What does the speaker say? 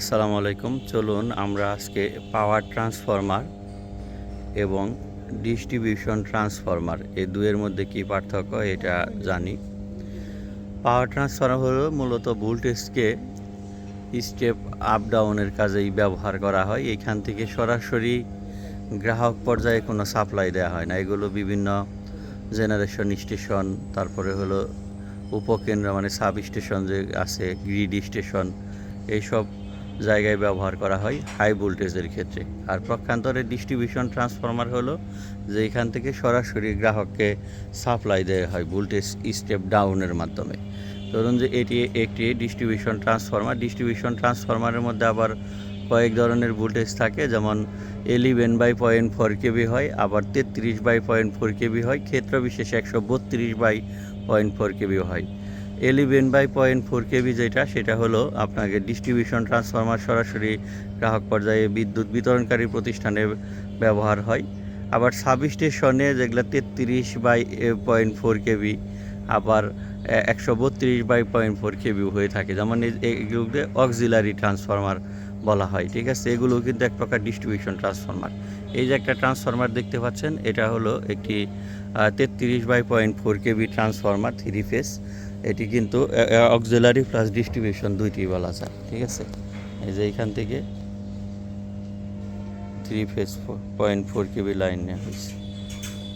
আসসালামু আলাইকুম। চলুন আমরা আজকে পাওয়ার ট্রান্সফরমার এবং ডিস্ট্রিবিউশন ট্রান্সফরমার, এই দুয়ের মধ্যে কি পার্থক্য এটা জানি। পাওয়ার ট্রান্সফরমার হলো মূলত ভোল্টেজকে স্টেপ আপ ডাউনের কাজেই ব্যবহার করা হয়। এখান থেকে সরাসরি গ্রাহক পর্যায়ে কোনো সাপ্লাই দেওয়া হয় না। এগুলো বিভিন্ন জেনারেশন স্টেশন, তারপরে হলো উপকেন্দ্র মানে সাব স্টেশন যে আছে, গ্রিড স্টেশন, এইসব জায়গায় ব্যবহার করা হয় হাই ভোল্টেজের ক্ষেত্রে। আর পক্ষান্তরে ডিস্ট্রিবিউশন ট্রান্সফরমার হলো যে এখান থেকে সরাসরি গ্রাহককে সাপ্লাই দেওয়া হয় ভোল্টেজ স্টেপ ডাউনের মাধ্যমে। ধরুন যে এটি একটি ডিস্ট্রিবিউশন ট্রান্সফরমার ডিস্ট্রিবিউশন ট্রান্সফরমারের মধ্যে আবার কয়েক ধরনের ভোল্টেজ থাকে, যেমন eleven by point four KB হয়, আবার তেত্রিশ বাই পয়েন্ট ফোর কেবি হয়, ক্ষেত্র বিশেষে একশো বত্রিশ বাই পয়েন্ট ফোর কেবি হয়। Eleven by point four KB যেটা, সেটা হলো আপনাকে ডিস্ট্রিবিউশন ট্রান্সফর্মার সরাসরি গ্রাহক পর্যায়ে বিদ্যুৎ বিতরণকারী প্রতিষ্ঠানে ব্যবহার হয়। আবার সাব স্টেশনে যেগুলো তেত্রিশ বাই পয়েন্ট ফোর কেবি আবার একশো বত্রিশ বাই পয়েন্ট ফোর কেবি হয়ে থাকে। যেমন এইগুলোকে অক্সিলারি ট্রান্সফরমার বলা হয়, ঠিক আছে? এগুলো কিন্তু এক প্রকার ডিস্ট্রিবিউশন ট্রান্সফরমার এই যে একটা ট্রান্সফরমার দেখতে পাচ্ছেন, এটা হলো একটি তেত্রিশ by point four KB transformer three phase এটি কিন্তু অক্সিলারি প্লাস ডিস্ট্রিবিউশন দুইটি বলা যায়, ঠিক আছে? এই যে এইখান থেকে three phase point four KB line নেওয়া হয়েছে।